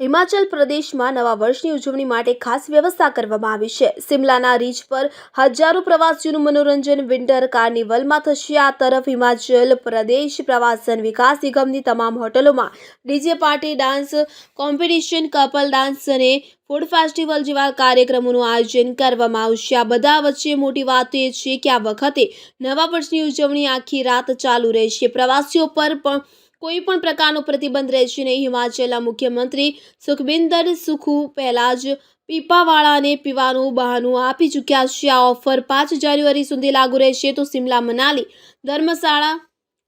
હિમાચલ પ્રદેશમાં નવા વર્ષની ઉજવણી માટે ખાસ વ્યવસ્થા કરવામાં આવી છે. સિમલાના રીચ પર હજારો પ્રવાસીઓનું મનોરંજન, વિન્ટર કાર્નિવલમાં થશે આ તરફ હિમાચલ પ્રદેશ પ્રવાસન વિકાસ નિગમની તમામ હોટલોમાં DJ party, dance competition, couple dance અને ફૂડ ફેસ્ટિવલ જેવા કાર્યક્રમોનું આયોજન કરવામાં આવશે. આ બધા વચ્ચે મોટી વાત એ છે કે આ વખતે નવા વર્ષની ઉજવણી આખી રાત ચાલુ રહેશે. પ્રવાસીઓ પર પણ કોઈ પણ પ્રકારનો પ્રતિબંધ રહેશે નહીં. હિમાચલના મુખ્યમંત્રી સુખબિંદર સુખુ પહેલાં જ પીપાવાળાને પીવાનું બહાનું આપી ચૂક્યા છે. આ ઓફર પાંચ જાન્યુઆરી સુધી લાગુ રહેશે. તો સિમલા મનાલી, ધર્મશાળા,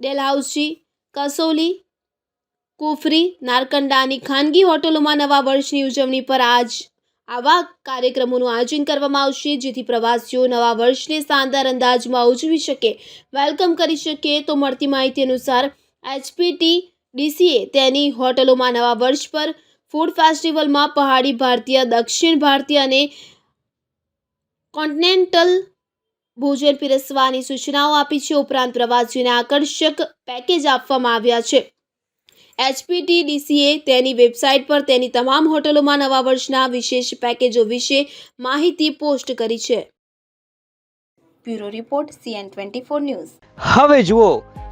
ડેલહાઉસી, કસોલી, કુફરી, નારકંડાની ખાનગી હોટલોમાં નવા વર્ષની ઉજવણી પર આજ આવા કાર્યક્રમોનું આયોજન કરવામાં આવશે, જેથી પ્રવાસીઓ નવા વર્ષને શાનદાર અંદાજમાં ઉજવી શકે, વેલકમ કરી શકે. તો મળતી માહિતી અનુસાર એચપીટી ડીસીએ તેની હોટલોમાં નવા વર્ષ પર ફૂડ ફેસ્ટિવલમાં પહાડી ભારતીય દક્ષિણ ભારતીય અને કોન્ટિનેન્ટલ ભોજન પીરસવાની સૂચનાઓ આપી છે. ઉપરાંત પ્રવાસીઓને આકર્ષક પેકેજ આપવામાં આવ્યા છે. એચપીટીડીસીએ તેની વેબસાઇટ પર તેની તમામ હોટલોમાં નવા વર્ષના વિશેષ પેકેજો વિશે માહિતી પોસ્ટ કરી છે. Bureau report CN twenty four news. હવે જુઓ